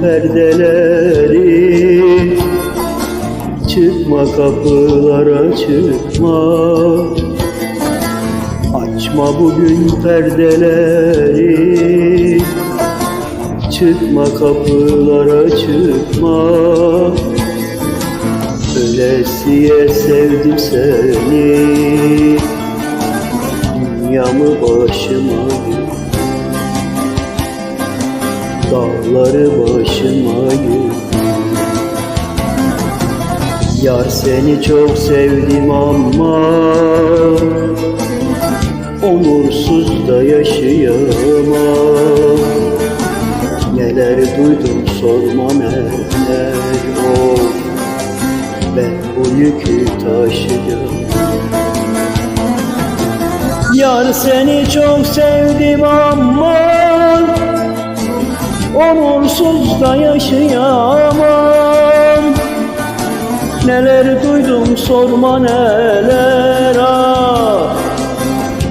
perdeleri Çıkma kapılara çıkma. Açma bugün perdeleri Çıkma kapılara çıkma. Ölesiye sevdim seni. Dünyamı başıma Dağları başıma yık Yar seni çok sevdim ama Onursuz da yaşayamam. Neler duydum sorma neler of Ben bu yükü taşıyacağım. Yar seni çok sevdim ama Onursuz da yaşayamam. Neler duydum sorma neler ah.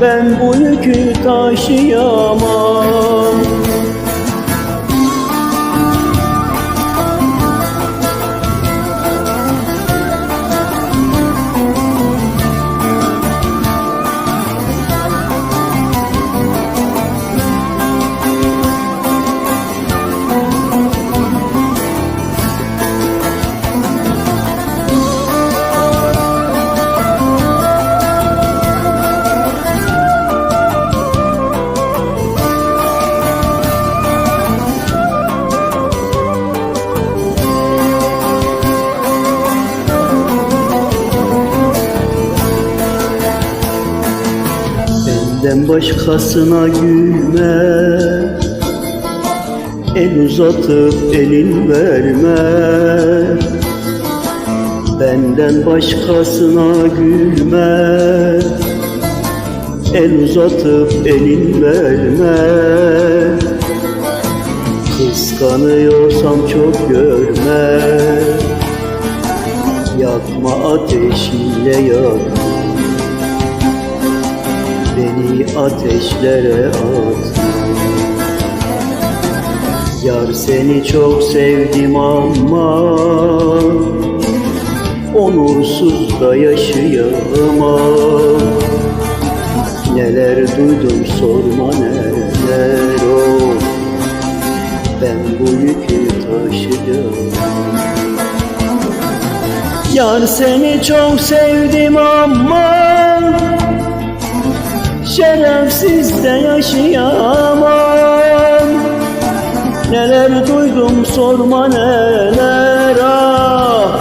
Ben bu yükü taşıyamam Benden başkasına gülme. El uzatıp elin verme. Benden başkasına gülme. El uzatıp elin verme. Kıskanıyorsam çok görme. Yakma ateşinle yakma Beni ateşlere at. Yar seni çok sevdim ama Onursuz da yaşayamam. Neler duydum sorma neler of Ben bu yükü taşıyacağım. Yar seni çok sevdim ama Şerefsiz de yaşayamam. Neler duydum sorma neler ah.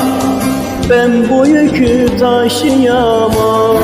Ben bu yükü taşıyamam